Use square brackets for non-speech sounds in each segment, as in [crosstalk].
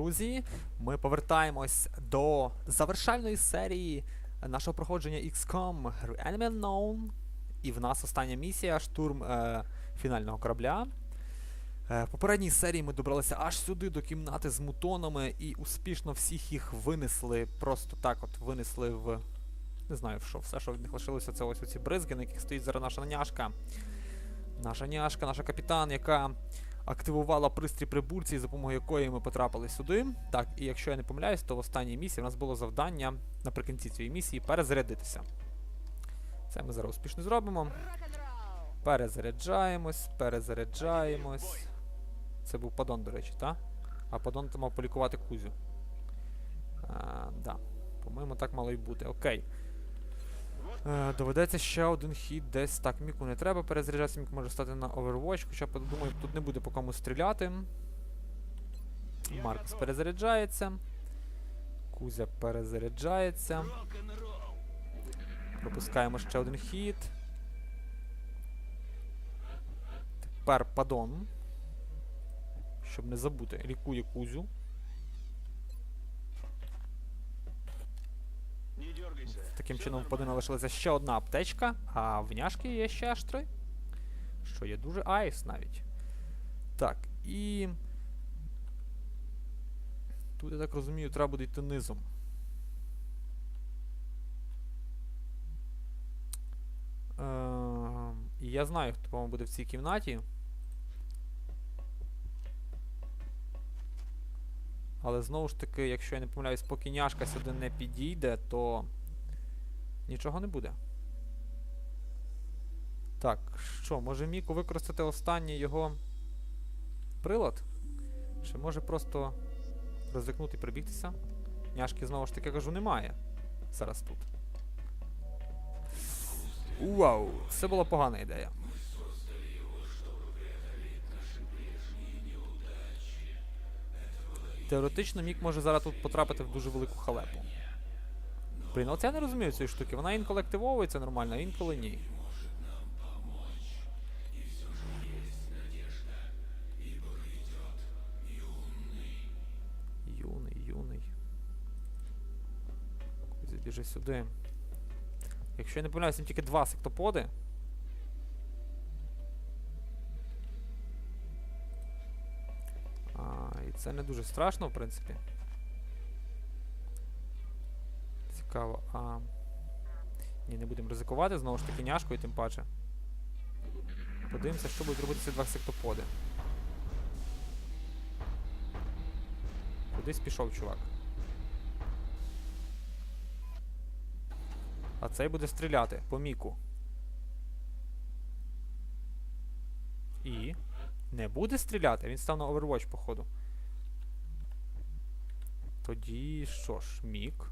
Друзі. Ми повертаємось до завершальної серії нашого проходження XCOM Enemy Unknown. І в нас остання місія штурм е, фінального корабля. Е, в попередній серії ми добралися аж сюди до кімнати з мутонами і успішно всіх їх винесли. Просто так от винесли в. Не знаю в що, все, що від них лишилося, це ось оці бризги, на яких стоїть зараз наша няшка. Наша няшка, наша капітан, яка активувала пристрій прибульці, за допомогою якої ми потрапили сюди. Так, і якщо я не помиляюсь, то в останній місії у нас було завдання наприкінці цієї місії перезарядитися. Це ми зараз успішно зробимо. Перезаряджаємось, перезаряджаємось. Це був падон, до речі, так? А падон мав полікувати Кузю. А, да. По-моєму, так мало й бути. Окей. Е, доведеться ще один хід десь. Так, Міку не треба перезаряджатися, Мік може стати на Overwatch, хоча думаю, тут не буде по кому стріляти. Маркус перезаряджається. Кузя перезаряджається. Пропускаємо ще один хід. Тепер падон. Щоб не забути, лікує Кузю. Не дергайся. Таким чином в нормально. Лишилася ще одна аптечка, а в няшки є ще аж три. Що є дуже айс навіть. Так, і. Тут, я так розумію, треба буде йти низом. Е, і я знаю, хто по-моєму, буде в цій кімнаті. Але знову ж таки, якщо я не помиляюсь, поки няшка сюди не підійде, то нічого не буде. Так, що, може Міку використати останній його прилад? Чи може просто ризикнути і прибігтися? Няшки знову ж таки кажу, немає. Зараз тут. Вау! Це була погана ідея. Теоретично Мік може зараз тут потрапити в дуже велику халепу. Блін, оце я не розумію цієї штуки. Вона інколи активовується нормально, а інколи ні. Юний, юний. Кузя, біжи сюди. Якщо я не помиляюсь, там тільки два сектоподи. А, і це не дуже страшно, в принципі. Цікаво, а. Ні, не будемо ризикувати, знову ж таки няшкою, тим паче. Подивимося, що будуть робити ці два сектоподи. Кудись пішов, чувак. А цей буде стріляти по міку. І. Не буде стріляти, він став на Overwatch, походу. Тоді що ж, мік.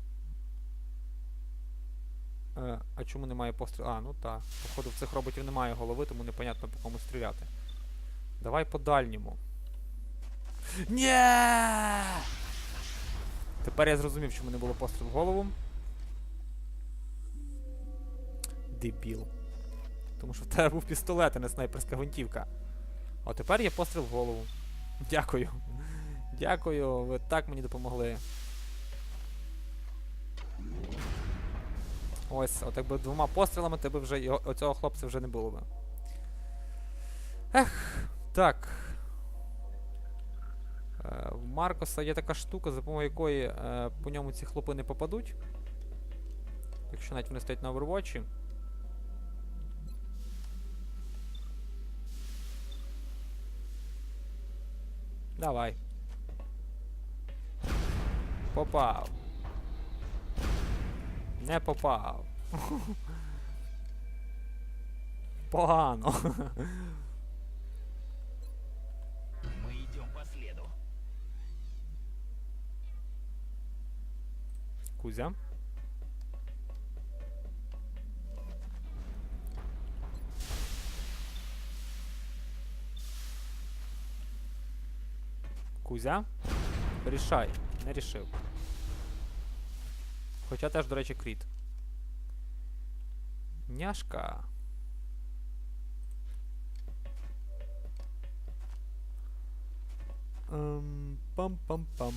Е, а чому немає пострілу? А, ну так. Походу в цих роботів немає голови, тому непонятно по кому стріляти. Давай по дальньому. Ні! Тепер я зрозумів, чому не було пострілу в голову. Дебіл. Тому що в тебе був пістолет, а не снайперська гвинтівка. А тепер є постріл в голову. Дякую. Дякую, ви так мені допомогли. Ось, от якби двома пострілами тебе вже оцього хлопця вже не було би. Ех, так. Е, в Маркоса є така штука, за допомогою якої е, по ньому ці хлопи не попадуть. Якщо навіть вони стоять на Overwatch. Давай. Попав. Не попав. Погано. Мы идем по следу. Кузя. Кузя. Рішай. Не рішив. Хоча теж, до речі, кріт. Няшка. Ем, пам-пам-пам.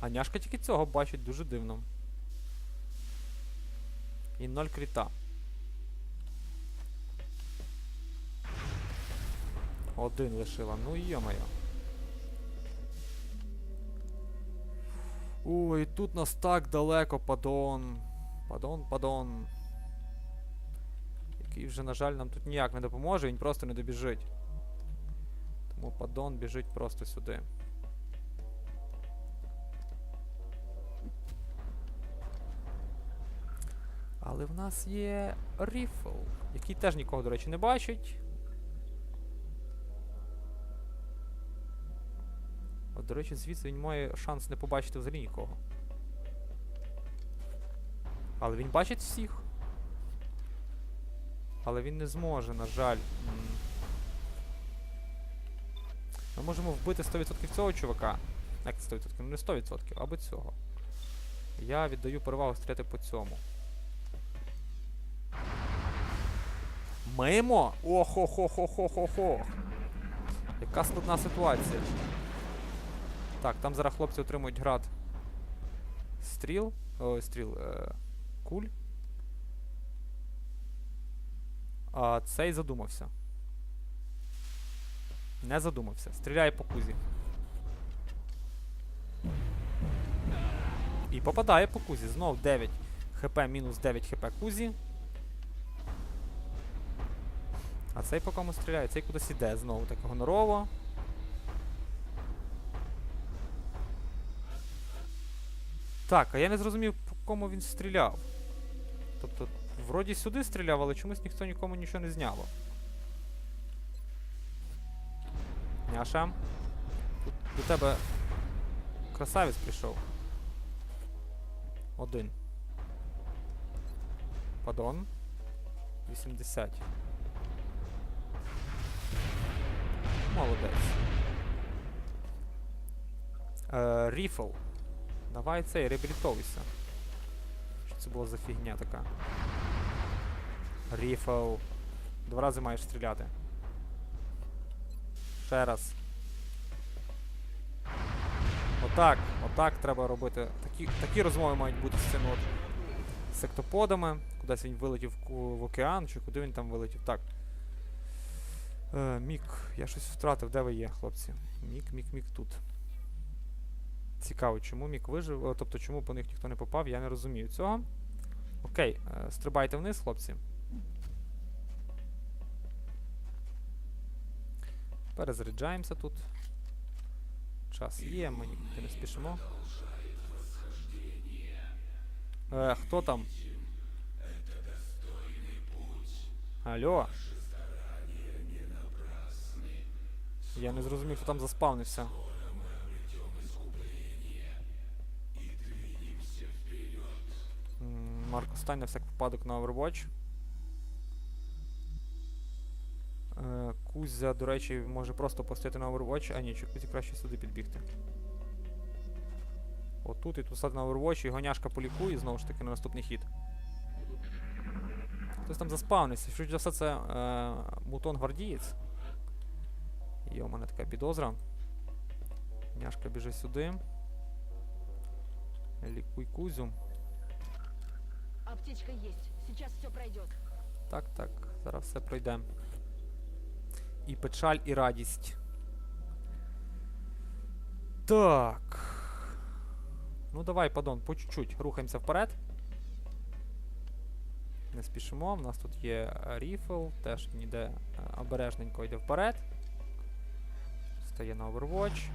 А няшка тільки цього бачить дуже дивно. І ноль кріта. Один лишила. Ну йо-моє. Ой, тут нас так далеко, падон. Падон, падон. Який вже, на жаль, нам тут ніяк не допоможе, він просто не добіжить. Тому падон біжить просто сюди. Але в нас є ріфл, який теж нікого, до речі, не бачить. До речі, звідси він має шанс не побачити взагалі нікого. Але він бачить всіх. Але він не зможе, на жаль. Ми можемо вбити 100% цього чувака. Як 100%? Ну не 100%, або цього. Я віддаю перевагу стріляти по цьому. Мимо? Охо-хо-хо-хо-хо-хо. Яка складна ситуація. Так, там зараз хлопці отримують град стріл. Ой, стріл. Е, куль. А цей задумався. Не задумався. Стріляє по кузі. І попадає по кузі. Знов 9 хп мінус 9 хп кузі. А цей по кому стріляє? Цей кудись іде знову так гонорово. Так, а я не зрозумів, по кому він стріляв. Тобто, вроді сюди стріляв, але чомусь ніхто нікому нічого не зняло. Няша. Тут до тебе красавець прийшов. Один. Падон. 80. Молодець. Е, Ріфл. Давай цей, реабілітовуйся. Що це була за фігня така? Ріфл. Два рази маєш стріляти. Ще раз. Отак, отак треба робити. Такі, такі розмови мають бути з цими от сектоподами. Кудись він вилетів в океан, чи куди він там вилетів. Так. Е, мік, я щось втратив. Де ви є, хлопці? Мік, мік, мік тут. Цікаво, чому мік вижив, тобто чому по них ніхто не попав, я не розумію цього. Окей, е, стрибайте вниз, хлопці. Перезаряджаємося тут. Час є, ми нікуди не спішимо. Е, хто там? Алло? Я не зрозумів, хто там заспавнився. Марко, стань на всяк випадок на Overwatch. Е, Кузя, до речі, може просто постояти на Overwatch, а ні, Кузі краще сюди підбігти. Отут і тут стати на Overwatch, і гоняшка полікує знову ж таки на наступний хід. Хтось там заспавнився. Швидше за все це е, мутон гвардієць. Є у мене така підозра. Няшка біжи сюди. Лікуй Кузю. Аптечка есть. Сейчас все пройдет. Так, так, зараз все пройде. І печаль, і радість. Так. Ну давай, падон, по чуть-чуть рухаємося вперед. Не спішимо. У нас тут є е, ріфл, теж він йде е, обережненько йде вперед. Стає на Overwatch.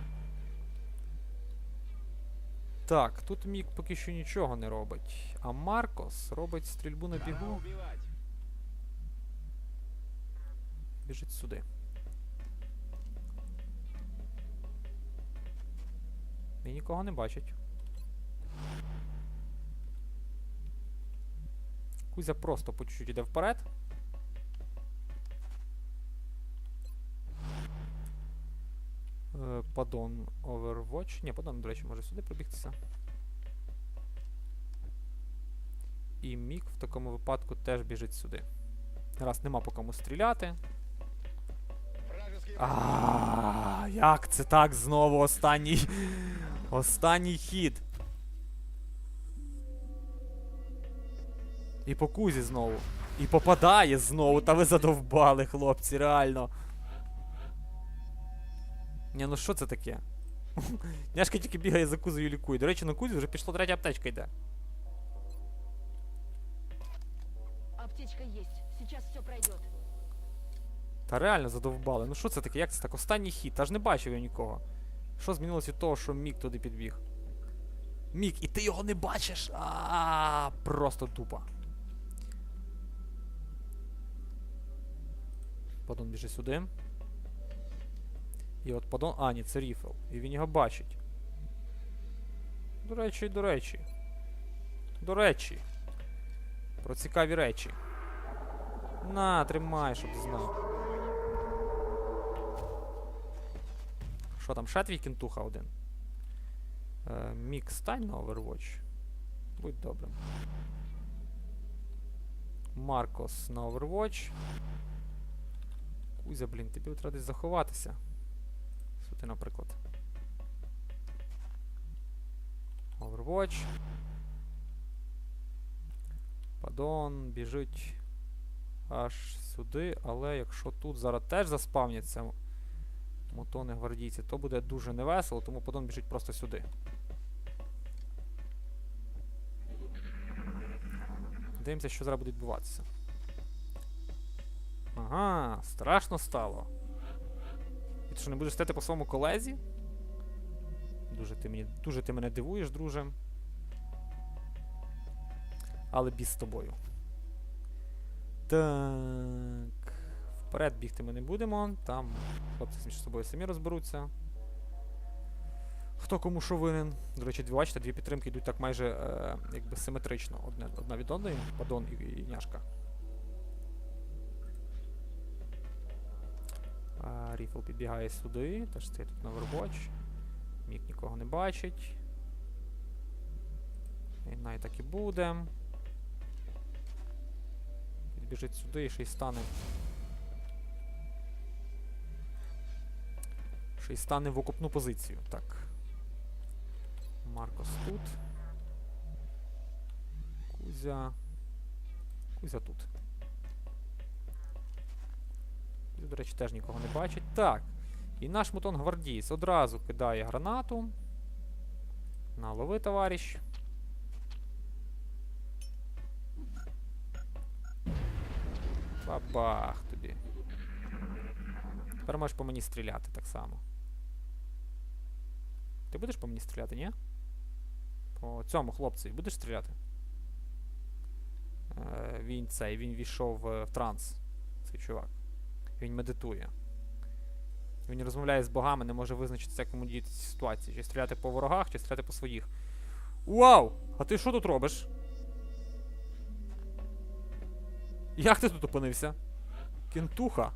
Так, тут Мік поки що нічого не робить. А Маркос робить стрільбу на бігу. Біжить сюди. Він нікого не бачить. Кузя просто по чуть-чуть іде вперед. Падон Overwatch. Ні, падон, до речі, може сюди пробігтися. І Мік в такому випадку теж біжить сюди. Раз нема по кому стріляти. Вражеский А, як це так знову останній. Останній хід. І по кузі знову. І попадає знову. Та ви задовбали, хлопці, реально. Ні, ну що це таке? [laughs] Няшка тільки бігає за кузою і лікує. До речі, на кузі вже пішла третя аптечка йде. Аптечка есть. Сейчас все пройдет. Та реально задовбали. Ну що це таке? Як це так? Останній хід, та ж не бачив я нікого. Що змінилось від того, що Мік туди підбіг? Мік, і ти його не бачиш? А, просто тупо. Падон біжить сюди. І от падон. А, ні, це ріфл. І він його бачить. До речі, до речі. До речі. Про цікаві речі. На, тримай, щоб знав. Що там, ще твій кінтуха один? Е, Мік, стань на Overwatch. Будь добрим. Маркос на Overwatch. Кузя, блін, тобі треба десь заховатися. Сюди, наприклад. Overwatch. Падон біжить аж сюди, але якщо тут зараз теж заспавняться мотони гвардійці, то буде дуже невесело, тому Падон біжить просто сюди. Дивимося, що зараз буде відбуватися. Ага, страшно стало. І ти що не будеш стати по своєму колезі? Дуже ти, мені, дуже ти мене дивуєш, друже. Але біз з тобою. Так. Вперед бігти ми не будемо. Там хлопці між собою самі розберуться. Хто кому що винен. До речі, дві бачите, дві підтримки йдуть так майже е, якби симетрично. Одне, одна від одної, падон і, і няшка. Ріфл підбігає сюди, теж стоїть тут на вербоч. Мік нікого не бачить. І най так і буде. Підбіжить сюди і ще й стане. Ще й стане в окопну позицію. Так. Маркос тут. Кузя. Кузя тут. До речі, теж нікого не бачить. Так. І наш мутон гвардієць одразу кидає гранату. На лови, товариш. Бабах тобі. Тепер можеш по мені стріляти так само. Ти будеш по мені стріляти, ні? По цьому хлопцеві будеш стріляти? Е, він цей, він війшов е, в транс. Цей чувак. Він медитує. Він розмовляє з богами, не може визначитися, як йому діяти в ситуації. Чи стріляти по ворогах, чи стріляти по своїх. Вау! А ти що тут робиш? Як ти тут опинився? Кентуха.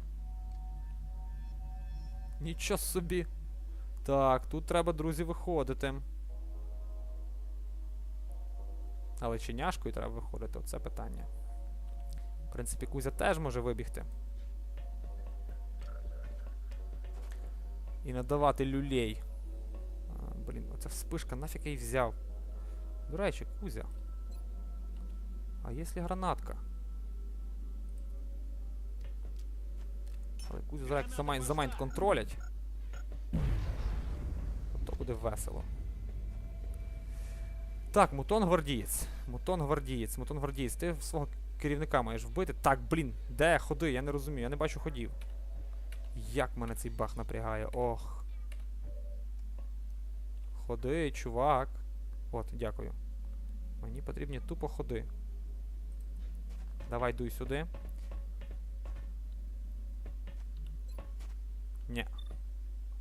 Нічого собі. Так, тут треба, друзі, виходити. Але чи няшкою треба виходити? Оце питання. В принципі, Кузя теж може вибігти. І надавати люлей. А, блін, оця вспишка нафіг я її взяв. До речі, Кузя. А якщо гранатка? Але Кузю зараз за майн, за майнд контролять. То буде весело. Так, мутон гвардієць. Мутон гвардієць, мутон гвардієць. Ти свого керівника маєш вбити. Так, блін, де ходи? Я не розумію, я не бачу ходів. Як мене цей бах напрягає. Ох. Ходи, чувак. От, дякую. Мені потрібні тупо ходи. Давай дуй сюди. Ні.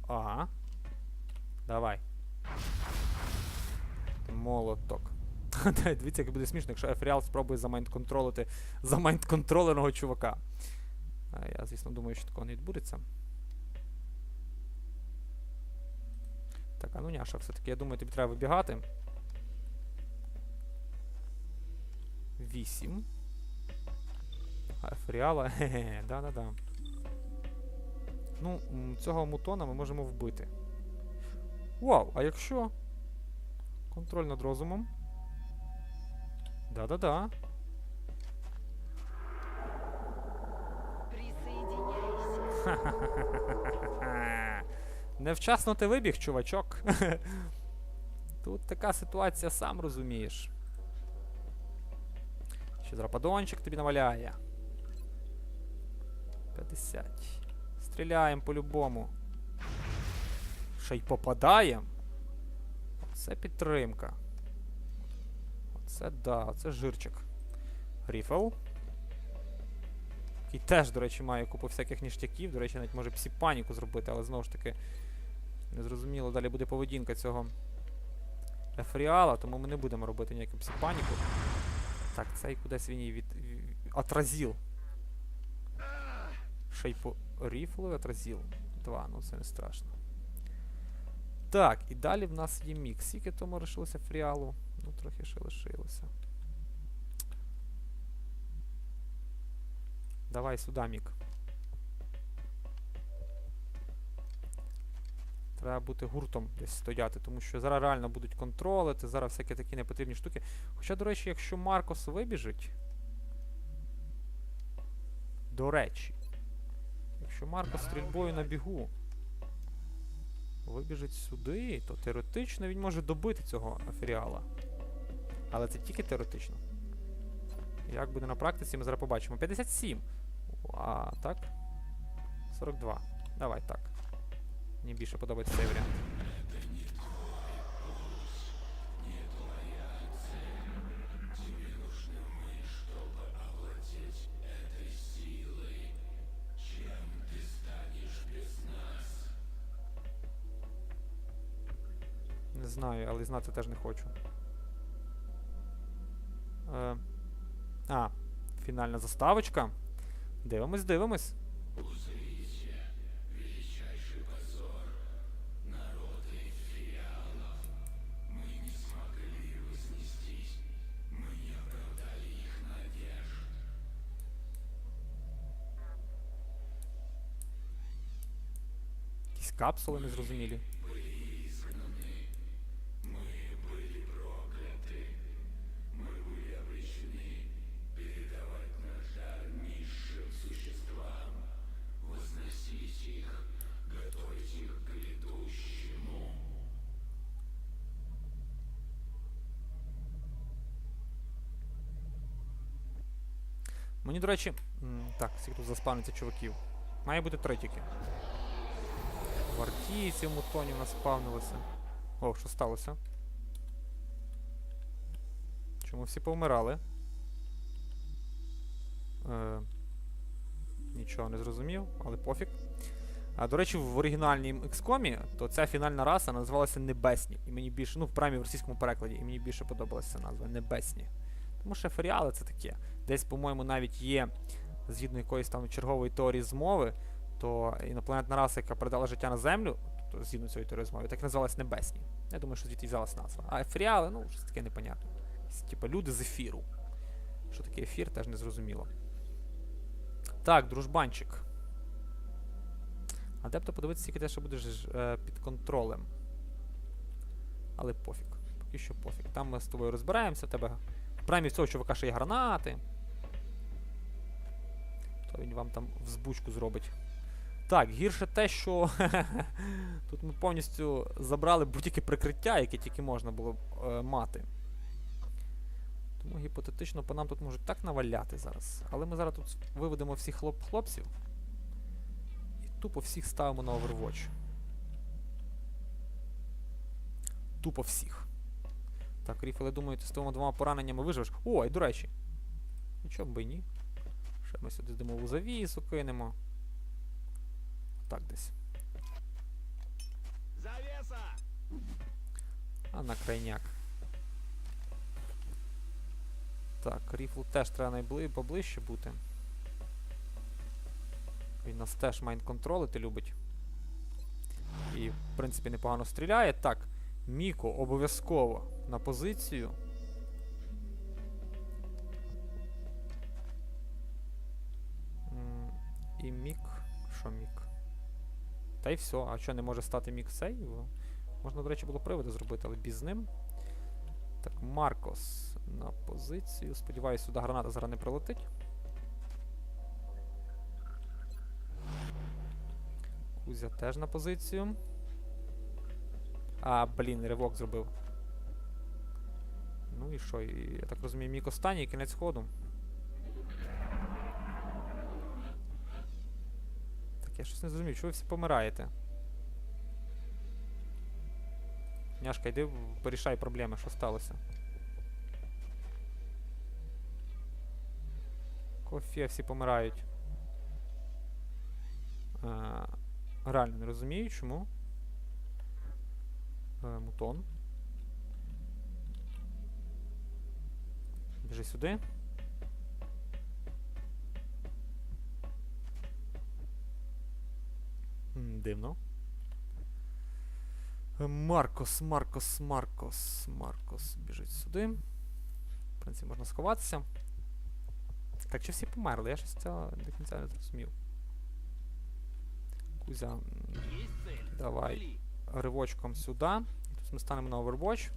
Ага. Давай. Молоток. [laughs] Дивіться, як буде смішно, якщо Ефріал спробує замайндконтролити замайндконтроленого чувака. Я, звісно, думаю, що такого не відбудеться. Так, а ну няша, все-таки, я думаю, тобі треба вибігати. Вісім. А Ефріала, [laughs] хе-хе, да-да-да. Ну, цього мутона ми можемо вбити. Вау, а якщо. Контроль над розумом. Да-да-да. [laughs] Невчасно ти вибіг, чувачок. [laughs] Тут така ситуація, сам розумієш. Ще зарападончик тобі наваляє. 50. Стріляємо по-любому. Ще й попадаємо. Оце підтримка. Оце да, оце жирчик. Ріфл. Який теж, до речі, має купу всяких ніштяків. До речі, навіть може псі паніку зробити, але знову ж таки. Незрозуміло, далі буде поведінка цього Ефріала, тому ми не будемо робити ніяку псі паніку. Так, цей кудись він її від. Отразіл. Ще й по отразіл. Два, ну це не страшно. Так, і далі в нас є мікс. Скільки тому лишилося фріалу? Ну, трохи ще лишилося. Давай сюди, мік. Треба бути гуртом десь стояти, тому що зараз реально будуть контролити, зараз всякі такі непотрібні штуки. Хоча, до речі, якщо Маркос вибіжить. До речі, якщо Маркос стрільбою на бігу вибіжить сюди, то теоретично він може добити цього аферіала. Але це тільки теоретично. Як буде на практиці, ми зараз побачимо. 57. А, так? 42. Давай так. Мені більше подобається цей варіант. Не знаю, але знати теж не хочу. Е, а, фінальна заставочка. Дивимось, дивимось. Капсули незрозумілі. Мені, до речі. Так, скільки тут заспавниться чуваків. Має бути три тільки. Гвардійці в мутоні в нас спавнилися. О, що сталося? Чому всі повмирали? Е, нічого не зрозумів, але пофіг. А, до речі, в оригінальній XCOM, то ця фінальна раса називалася Небесні. І мені більше, ну, в прямі в російському перекладі, і мені більше подобалася ця назва Небесні. Тому що феріали це таке. Десь, по-моєму, навіть є, згідно якоїсь там чергової теорії змови, то інопланетна раса, яка передала життя на Землю, тобто згідно цієї теорії змови, так і називалась Небесні. Я думаю, що звідти взялась назва. А феріали, ну, щось таке непонятне. Типа люди з ефіру. Що таке ефір, теж не зрозуміло. Так, дружбанчик. Адепто подивитися, скільки ти ще будеш е, під контролем. Але пофіг. Поки що пофіг. Там ми з тобою розбираємося, в тебе. Принаймні в цього чувака ще є гранати. То він вам там взбучку зробить. Так, гірше те, що [laughs] тут ми повністю забрали будь-яке прикриття, яке тільки можна було е, мати. Тому гіпотетично по нам тут можуть так наваляти зараз. Але ми зараз тут виведемо всіх хлоп хлопців. І тупо всіх ставимо на Overwatch. Тупо всіх. Так, Ріф, я думаю, ти з твоїми двома пораненнями виживеш. О, і до речі. Нічого б і ні. Ще ми сюди димову завісу кинемо. Так десь. Завеса! А на крайняк. Так, ріфл теж треба найбли... поближче бути. Він нас теж майн контролити любить. І, в принципі, непогано стріляє. Так, Міко обов'язково на позицію. І Мік. Що Мік? Та й все. А що не може стати мік цей? Можна, до речі, було приводи зробити, але без ним. Так, Маркос на позицію. Сподіваюсь, сюди граната зараз не прилетить. Кузя теж на позицію. А, блін, ривок зробив. Ну і що? І, я так розумію, мік останній кінець ходу. Так, я щось не зрозумів, чого ви всі помираєте? Няшка, йди порішай проблеми, що сталося. Кофе, всі помирають. А, реально не розумію, чому. Е, мутон. Біжи сюди. Дивно. Е, Маркос, Маркос, Маркос, Маркос біжить сюди. В принципі, можна сховатися. Так, чи всі померли? Я щось цього до кінця не зрозумів. Кузя, давай. Ривочком сюди. Тут ми станемо на Overwatch.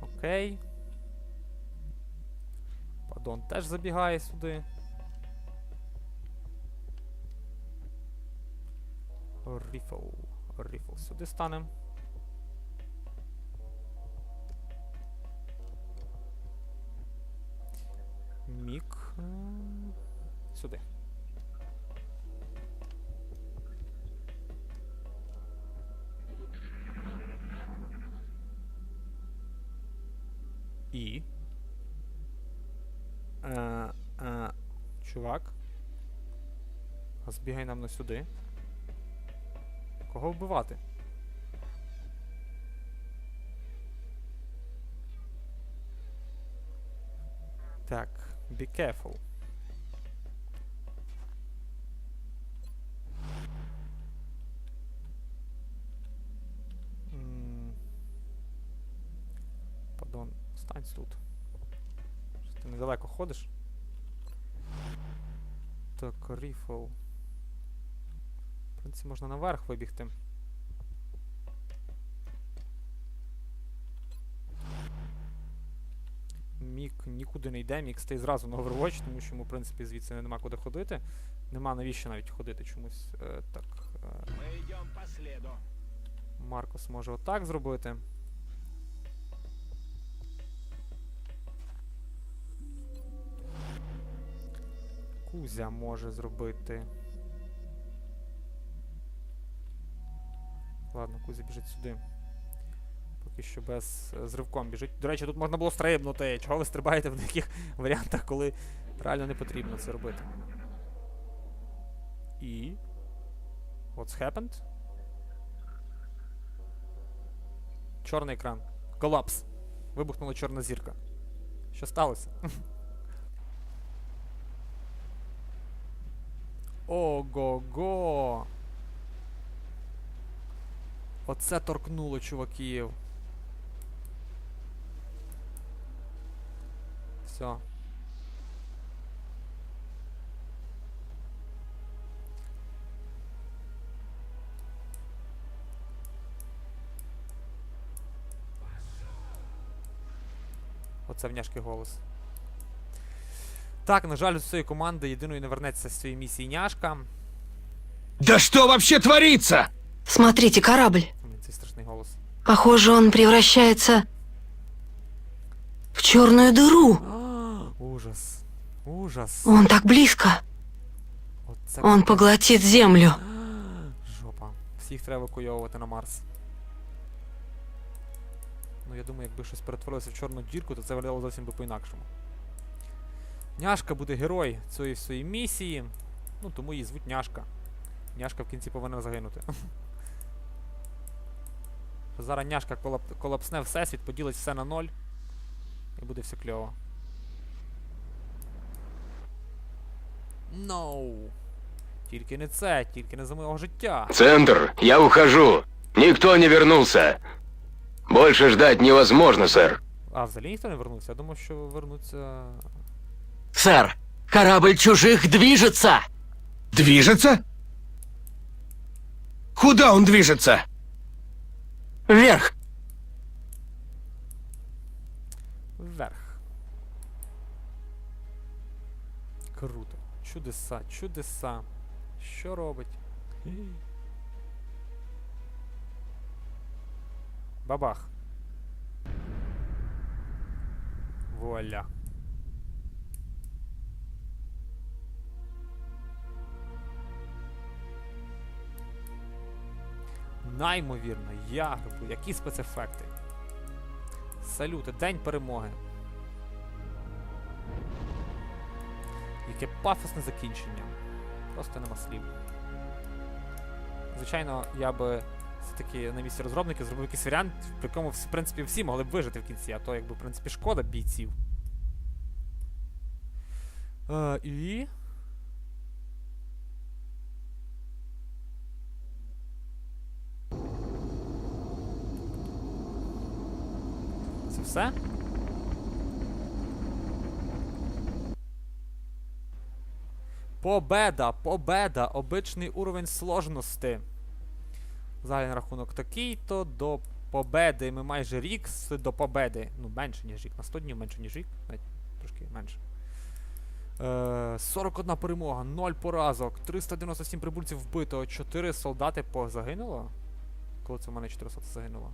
Окей. Падон теж забігає сюди. Ріфл. Ріфл сюди станемо. Мік. Сюди. І. Е, е, чувак. Збігай нам на сюди. Кого вбивати? Так, be careful. Падон, стань тут. Ти недалеко ходиш. Так, ріфл. В принципі, можна наверх вибігти. Нікуди не йде, Мік стоїть зразу на Overwatch, тому що йому, в принципі, звідси нема куди ходити. Нема навіщо навіть ходити чомусь. Е, так. Е. Маркос може отак зробити. Кузя може зробити. Ладно, Кузя біжить сюди. Поки що без е, з ривком біжить. До речі, тут можна було стрибнути. Чого ви стрибаєте в таких [laughs] варіантах, коли реально не потрібно це робити? І. What's happened? Чорний екран. Колапс. Вибухнула чорна зірка. Що сталося? [laughs] Ого-го. Оце торкнуло чуваків. Все. Оце вняшкий голос. Так, на жаль, з цієї команди єдиною не вернеться з цієї місії няшка. Да что вообще творится? Смотрите, корабль. Блін, Цей страшний голос. Похоже, он превращается в черную дыру. Ужас. Ужас. Он так близко. Он поглотит землю. [gasps] Жопа. Всіх треба евакуйовувати на Марс. Ну, я думаю, якби щось перетворилося в чорну дірку, то це виглядало зовсім би по-інакшому. Няшка буде герой цієї своєї місії. Ну, тому її звуть Няшка. Няшка в кінці повинна загинути. [laughs] Зараз няшка колап... колапсне всесвіт, поділить все на ноль. І буде все кльово. No. Тільки не це, тільки не за мого життя. Центр, я ухожу. Никто не вернулся. Больше ждать невозможно, сэр. А, взагалі ніхто не вернувся. Я думав, що вернуться. Сэр, корабль чужих движется! Движется? Куда он движется? Вверх! Вверх. Круто. Чудеса, чудеса. Що робить? Бабах. Вуаля. Наймовірно, ягоду, які спецефекти. Салюти, День перемоги. Яке пафосне закінчення. Просто нема слів. Звичайно, я би все-таки на місці розробників зробив якийсь варіант, при якому в принципі всі могли б вижити в кінці, а то якби в принципі шкода бійців. Е, і. Це все? Победа, победа, обичний уровень сложності. Загальний рахунок такий, то до победи ми майже рік до победи. Ну, менше, ніж рік. На 100 днів менше, ніж рік. Трошки менше. Е, 41 перемога, 0 поразок, 397 прибульців вбито, 4 солдати позагинуло. Коли це в мене 400 загинуло?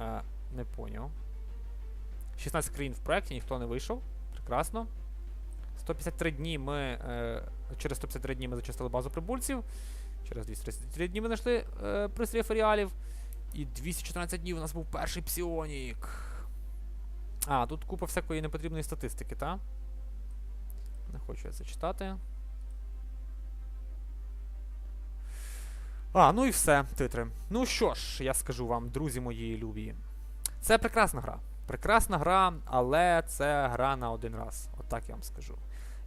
Е, не поняв. 16 країн в проєкті, ніхто не вийшов. Прекрасно. 153 дні ми. Е, через 153 дні ми зачистили базу прибульців. Через 233 дні ми знайшли е, пристрій феріалів. І 214 днів у нас був перший псіонік. А, тут купа всякої непотрібної статистики, та? Не хочу я це читати. А, ну і все, титри. Ну що ж, я скажу вам, друзі мої любі. Це прекрасна гра. Прекрасна гра, але це гра на один раз. Отак я вам скажу.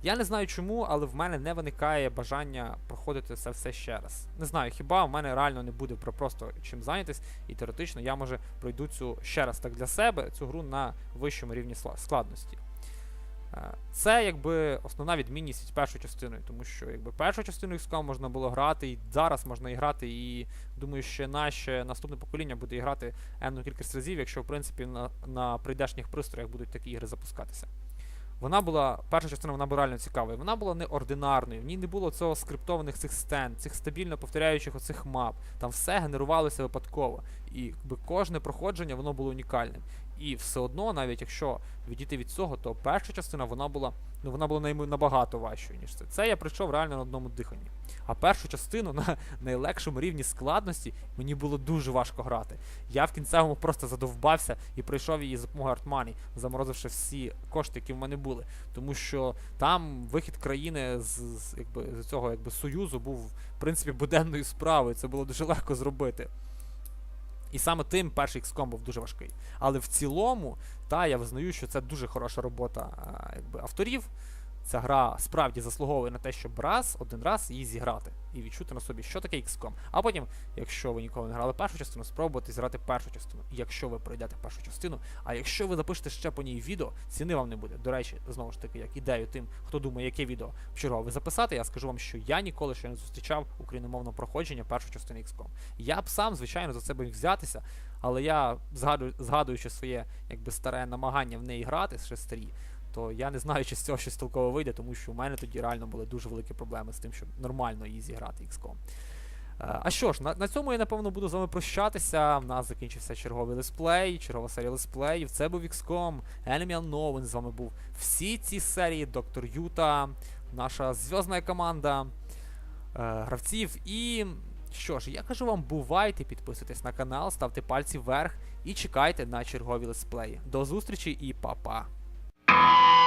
Я не знаю чому, але в мене не виникає бажання проходити це все ще раз. Не знаю, хіба в мене реально не буде про просто чим зайнятись, і теоретично я може пройду цю ще раз так для себе, цю гру на вищому рівні складності. Е, Це якби основна відмінність від першої частини, тому що якби першу частину XCOM можна було грати, і зараз можна і грати, і думаю, що наше наступне покоління буде грати енну кількість разів, якщо в принципі на, на прийдешніх пристроях будуть такі ігри запускатися. Вона була, перша частина вона була реально цікавою. Вона була неординарною, в ній не було цього скриптованих цих стен, цих стабільно повторяючих оцих мап. Там все генерувалося випадково. І якби кожне проходження воно було унікальним. І все одно, навіть якщо відійти від цього, то перша частина вона була ну вона була набагато важчою, ніж це. Це я прийшов реально на одному диханні. А першу частину на [laughs] найлегшому рівні складності мені було дуже важко грати. Я в кінцевому просто задовбався і пройшов її за допомогою Артмані, заморозивши всі кошти, які в мене були. Тому що там вихід країни з, з, якби, з цього якби, союзу був в принципі буденною справою. Це було дуже легко зробити. І саме тим перший XCOM був дуже важкий. Але в цілому, та я визнаю, що це дуже хороша робота а, якби, авторів. Ця гра справді заслуговує на те, щоб раз, один раз її зіграти і відчути на собі, що таке XCOM. А потім, якщо ви ніколи не грали першу частину, спробувати зіграти першу частину. Якщо ви пройдете першу частину, а якщо ви запишете ще по ній відео, ціни вам не буде. До речі, знову ж таки, як ідею тим, хто думає, яке відео чергове записати, я скажу вам, що я ніколи ще не зустрічав україномовного проходження першої частини XCOM. Я б сам, звичайно, за це міг взятися, але я згадую, згадуючи своє якби старе намагання в неї грати, ще старі, то я не знаю, чи з цього щось толково вийде, тому що у мене тоді реально були дуже великі проблеми з тим, щоб нормально її зіграти XCOM. Е, А що ж, на, на цьому я напевно буду з вами прощатися. У нас закінчився черговий летсплей, чергова серія летсплеїв. Це був XCOM, Enemy Unknown, з вами був всі ці серії, Доктор Юта, наша зв'язна команда е, гравців. І що ж, я кажу вам, бувайте, підписуйтесь на канал, ставте пальці вверх і чекайте на чергові летсплеї. До зустрічі і па-па! you